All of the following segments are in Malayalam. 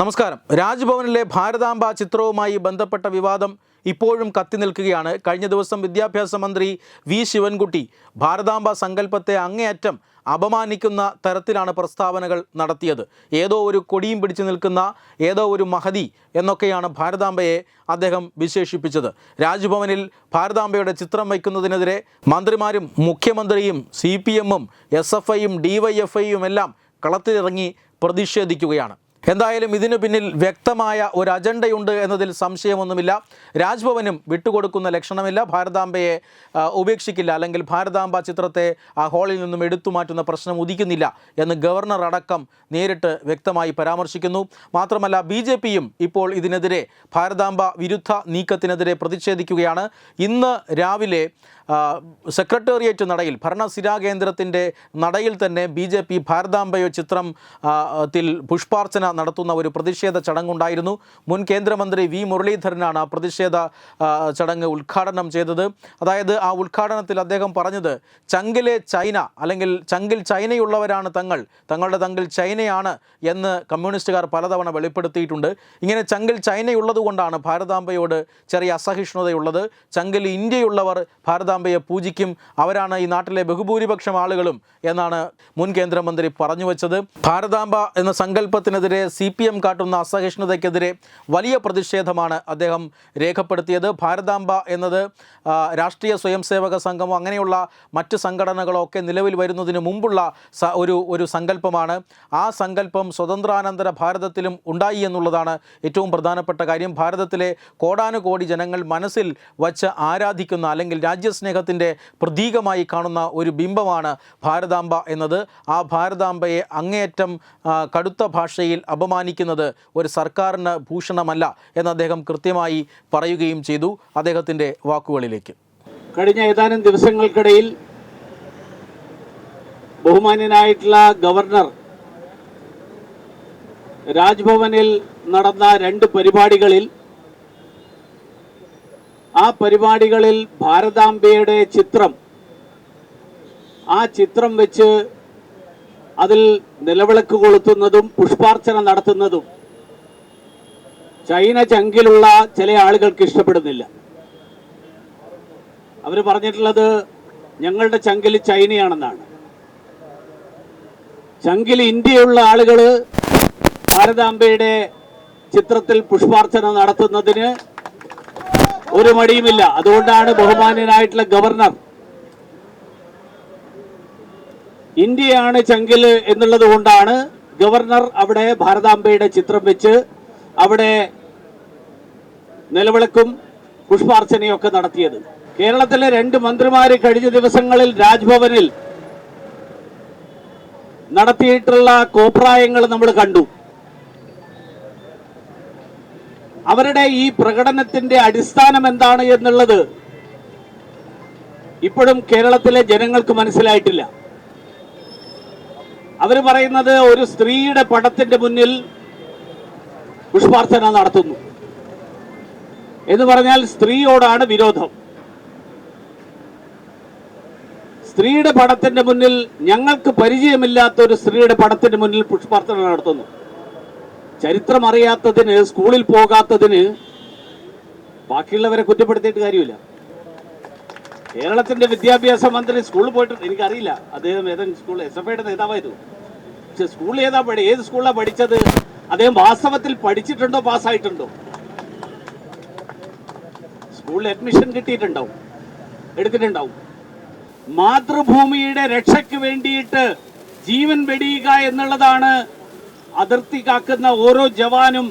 നമസ്കാരം. രാജ്ഭവനിലെ ഭാരതാംബ ചിത്രവുമായി ബന്ധപ്പെട്ട വിവാദം ഇപ്പോഴും കത്തി നിൽക്കുകയാണ്. കഴിഞ്ഞ ദിവസം വിദ്യാഭ്യാസ മന്ത്രി വി ശിവൻകുട്ടി ഭാരതാംബ സങ്കല്പത്തെ അങ്ങേയറ്റം അപമാനിക്കുന്ന തരത്തിലാണ് പ്രസ്താവനകൾ നടത്തിയത്. ഏതോ ഒരു കൊടിയും പിടിച്ചു നിൽക്കുന്ന ഏതോ ഒരു മഹതി എന്നൊക്കെയാണ് ഭാരതാംബയെ അദ്ദേഹം വിശേഷിപ്പിച്ചത്. രാജ്ഭവനിൽ ഭാരതാംബയുടെ ചിത്രം വയ്ക്കുന്നതിനെതിരെ മന്ത്രിമാരും മുഖ്യമന്ത്രിയും സി പി എമ്മും എസ് എഫ് ഐയും ഡി വൈ എഫ് എല്ലാം കളത്തിലിറങ്ങി പ്രതിഷേധിക്കുകയാണ്. എന്തായാലും ഇതിനു പിന്നിൽ വ്യക്തമായ ഒരു അജണ്ടയുണ്ട് എന്നതിൽ സംശയമൊന്നുമില്ല. രാജ്ഭവനും വിട്ടുകൊടുക്കുന്ന ലക്ഷണമില്ല. ഭാരതാംബയെ ഉപേക്ഷിക്കില്ല. അല്ലെങ്കിൽ ഭാരതാംബ ചിത്രത്തെ ആ ഹാളിൽ നിന്നും എടുത്തു മാറ്റുന്ന പ്രശ്നം ഉദിക്കുന്നില്ല എന്ന് ഗവർണർ അടക്കം നേരിട്ട് വ്യക്തമായി പരാമർശിക്കുന്നു. മാത്രമല്ല ബി ജെ പിയും ഇപ്പോൾ ഇതിനെതിരെ ഭാരതാംബ വിരുദ്ധ നീക്കത്തിനെതിരെ പ്രതിഷേധിക്കുകയാണ്. ഇന്ന് രാവിലെ സെക്രട്ടേറിയറ്റ് നടയിൽ ഭരണസിരാ കേന്ദ്രത്തിന്റെ നടയിൽ തന്നെ ബി ജെ പി ഭാരതാംബയോ ചിത്രം ത്തിൽ പുഷ്പാർച്ചന നടത്തുന്ന ഒരു പ്രതിഷേധ ചടങ്ങുണ്ടായിരുന്നു. മുൻ കേന്ദ്രമന്ത്രി വി മുരളീധരനാണ് ആ പ്രതിഷേധ ചടങ്ങ് ഉദ്ഘാടനം ചെയ്തത്. അതായത് ആ ഉദ്ഘാടനത്തിൽ അദ്ദേഹം പറഞ്ഞത് ചങ്കിലെ ചൈന അല്ലെങ്കിൽ ചങ്കിൽ ചൈനയുള്ളവരാണ് തങ്ങൾ. തങ്ങളുടെ തങ്കിൽ ചൈനയാണ് എന്ന് കമ്മ്യൂണിസ്റ്റുകാർ പലതവണ വെളിപ്പെടുത്തിയിട്ടുണ്ട്. ഇങ്ങനെ ചങ്കിൽ ചൈനയുള്ളത് കൊണ്ടാണ് ഭാരതാംബയോട് ചെറിയ അസഹിഷ്ണുതയുള്ളത്. ചങ്കിൽ ഇന്ത്യയുള്ളവർ ഭാരതാംബയെ പൂജിക്കും. അവരാണ് ഈ നാട്ടിലെ ബഹുഭൂരിപക്ഷം ആളുകളും എന്നാണ് മുൻ കേന്ദ്രമന്ത്രി പറഞ്ഞു വച്ചത്. ഭാരതാംബ എന്ന സങ്കല്പത്തിനെതിരെ സി പി എം കാട്ടുന്ന അസഹിഷ്ണുതയ്ക്കെതിരെ വലിയ പ്രതിഷേധമാണ് അദ്ദേഹം രേഖപ്പെടുത്തിയത്. ഭാരതാംബ എന്നത് രാഷ്ട്രീയ രാഷ്ട്രീയ സ്വയംസേവക സംഘമോ അങ്ങനെയുള്ള മറ്റ് സംഘടനകളോ ഒക്കെ നിലവിൽ വരുന്നതിന് മുമ്പുള്ള ഒരു ഒരു സങ്കല്പമാണ്. ആ സങ്കല്പം സ്വതന്ത്രാനന്തര ഭാരതത്തിലും ഉണ്ടായി എന്നുള്ളതാണ് ഏറ്റവും പ്രധാനപ്പെട്ട കാര്യം. ഭാരതത്തിലെ കോടാനുകോടി ജനങ്ങൾ മനസ്സിൽ വച്ച് ആരാധിക്കുന്ന അല്ലെങ്കിൽ രാജ്യസ്നേഹത്തിന്റെ പ്രതീകമായി കാണുന്ന ഒരു ബിംബമാണ് ഭാരതാംബ എന്നത്. ആ ഭാരതാംബയെ അങ്ങേയറ്റം കടുത്ത ഭാഷയിൽ അപമാനിക്കുന്നത് ഒരു സർക്കാരിന് ഭൂഷണമല്ല എന്ന് അദ്ദേഹം കൃത്യമായി പറയുകയും ചെയ്തു അദ്ദേഹത്തിന്റെ വാക്കുകളിലേക്ക്. കഴിഞ്ഞ ഏതാനും ദിവസങ്ങൾക്കിടയിൽ ബഹുമാന്യനായിട്ടുള്ള ഗവർണർ രാജ്ഭവനിൽ നടന്ന രണ്ട് പരിപാടികളിൽ ആ പരിപാടികളിൽ ഭാരതാംബയുടെ ചിത്രം ആ ചിത്രം വെച്ച് അതിൽ നിലവിളക്ക് കൊളുത്തുന്നതും പുഷ്പാർച്ചന നടത്തുന്നതും ചൈന ചങ്കിലുള്ള ചില ആളുകൾക്ക് ഇഷ്ടപ്പെടുന്നില്ല. അവർ പറഞ്ഞിട്ടുള്ളത് ഞങ്ങളുടെ ചങ്കിൽ ചൈനയാണെന്നാണ്. ചങ്കിൽ ഇന്ത്യയുള്ള ആളുകൾ ഭാരതാംബയുടെ ചിത്രത്തിൽ പുഷ്പാർച്ചന നടത്തുന്നതിന് ഒരു മടിയുമില്ല. അതുകൊണ്ടാണ് ബഹുമാന്യനായിട്ടുള്ള ഗവർണർ ഇന്ത്യയാണ് ചങ്കിൽ എന്നുള്ളത് കൊണ്ടാണ് ഗവർണർ അവിടെ ഭാരതാംബയുടെ ചിത്രം വെച്ച് അവിടെ നിലവിളക്കും പുഷ്പാർച്ചനയൊക്കെ നടത്തിയത്. കേരളത്തിലെ രണ്ട് മന്ത്രിമാര് കഴിഞ്ഞ ദിവസങ്ങളിൽ രാജ്ഭവനിൽ നടത്തിയിട്ടുള്ള കോപ്രായങ്ങൾ നമ്മൾ കണ്ടു. അവരുടെ ഈ പ്രകടനത്തിന്റെ അടിസ്ഥാനം എന്താണ് എന്നുള്ളത് ഇപ്പോഴും കേരളത്തിലെ ജനങ്ങൾക്ക് മനസ്സിലായിട്ടില്ല. അവർ പറയുന്നത് ഒരു സ്ത്രീയുടെ പടത്തിന്റെ മുന്നിൽ പുഷ്പാർച്ചന നടത്തുന്നു. എന്ന് പറഞ്ഞാൽ സ്ത്രീയോടാണ് വിരോധം. സ്ത്രീയുടെ പടത്തിന്റെ മുന്നിൽ ഞങ്ങൾക്ക് പരിചയമില്ലാത്ത ഒരു സ്ത്രീയുടെ പടത്തിന്റെ മുന്നിൽ പുഷ്പാർച്ചന നടത്തുന്നു. ചരിത്രം അറിയാത്തതിന് സ്കൂളിൽ പോകാത്തതിന് ബാക്കിയുള്ളവരെ കുറ്റപ്പെടുത്തിയിട്ട് കാര്യമില്ല. കേരളത്തിന്റെ വിദ്യാഭ്യാസ മന്ത്രി സ്കൂളിൽ പോയിട്ട് എനിക്കറിയില്ല. അദ്ദേഹം ഏതെങ്കിലും സ്കൂൾ എസ് എഫ് ഐയുടെ നേതാവായിരുന്നു. പക്ഷെ സ്കൂളിൽ ഏതാ പഠി ഏത് സ്കൂളിലാണ് പഠിച്ചത്? അദ്ദേഹം വാസ്തവത്തിൽ പഠിച്ചിട്ടുണ്ടോ പാസ്സായിട്ടുണ്ടോ? സ്കൂളിൽ അഡ്മിഷൻ കിട്ടിയിട്ടുണ്ടാവും. എടുത്തിട്ടുണ്ടാവും. മാതൃഭൂമിയുടെ രക്ഷയ്ക്ക് വേണ്ടിയിട്ട് ജീവൻ വെടിയുക എന്നുള്ളതാണ് അതിർത്തി കാക്കുന്ന ഓരോ ജവാനും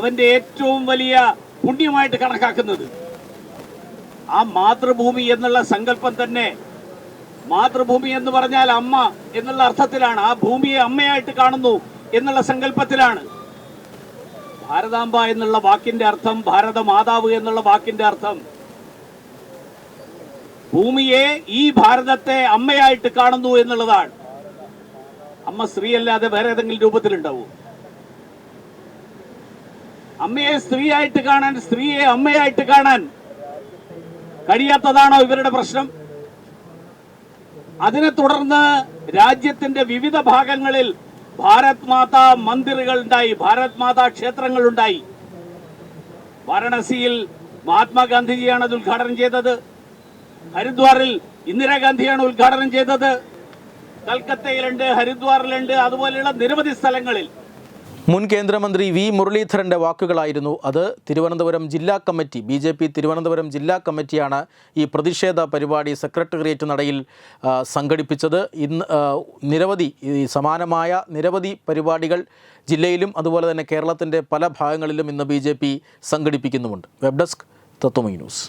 അവന്റെ ഏറ്റവും വലിയ പുണ്യമായിട്ട് കണക്കാക്കുന്നത്. ആ മാതൃഭൂമി എന്നുള്ള സങ്കല്പം തന്നെ മാതൃഭൂമി എന്ന് പറഞ്ഞാൽ അമ്മ എന്നുള്ള അർത്ഥത്തിലാണ്. ആ ഭൂമിയെ അമ്മയായിട്ട് കാണുന്നു എന്നുള്ള സങ്കല്പത്തിലാണ്. ഭാരതാംബ എന്നുള്ള വാക്കിന്റെ അർത്ഥം ഭാരത മാതാവ് എന്നുള്ള വാക്കിന്റെ അർത്ഥം. ഭൂമിയെ ഈ ഭാരതത്തെ അമ്മയായിട്ട് കാണുന്നു എന്നുള്ളതാണ്. അമ്മ സ്ത്രീയല്ലാതെ വേറെ ഏതെങ്കിലും രൂപത്തിലുണ്ടാവൂ? അമ്മയെ സ്ത്രീയായിട്ട് കാണാൻ സ്ത്രീയെ അമ്മയായിട്ട് കാണാൻ കഴിയാത്തതാണോ ഇവരുടെ പ്രശ്നം? അതിനെ തുടർന്ന് രാജ്യത്തിന്റെ വിവിധ ഭാഗങ്ങളിൽ ഭാരത് മാതാ മന്ദിറുകൾ ഉണ്ടായി ഭാരത് മാതാ ക്ഷേത്രങ്ങൾ ഉണ്ടായി വാരണസിയിൽ മഹാത്മാഗാന്ധിജിയാണ് അത് ഉദ്ഘാടനം ചെയ്തത്. ഹരിദ്വാറിൽ ഇന്ദിരാഗാന്ധിയാണ് ഉദ്ഘാടനം ചെയ്തത്. കൽക്കത്തയിലുണ്ട് ഹരിദ്വാറിലുണ്ട് അതുപോലെയുള്ള നിരവധി സ്ഥലങ്ങളിൽ. മുൻ കേന്ദ്രമന്ത്രി വി മുരളീധരന്റെ വാക്കുകളായിരുന്നു അത്. തിരുവനന്തപുരം ജില്ലാ committee B J P Thiruvananthapuram ജില്ലാ കമ്മിറ്റിയാണ് ഈ പ്രതിഷേധ പരിപാടി സെക്രട്ടേറിയറ്റ് നടയിൽ സംഘടിപ്പിച്ചത്. ഇന്ന് നിരവധി സമാനമായ നിരവധി പരിപാടികൾ ജില്ലയിലും അതുപോലെ തന്നെ കേരളത്തിന്റെ പല ഭാഗങ്ങളിലും ഇന്ന് ബി ജെ പി സംഘടിപ്പിക്കുന്നുമുണ്ട്. വെബ് ഡെസ്ക് തത്വമി ന്യൂസ്.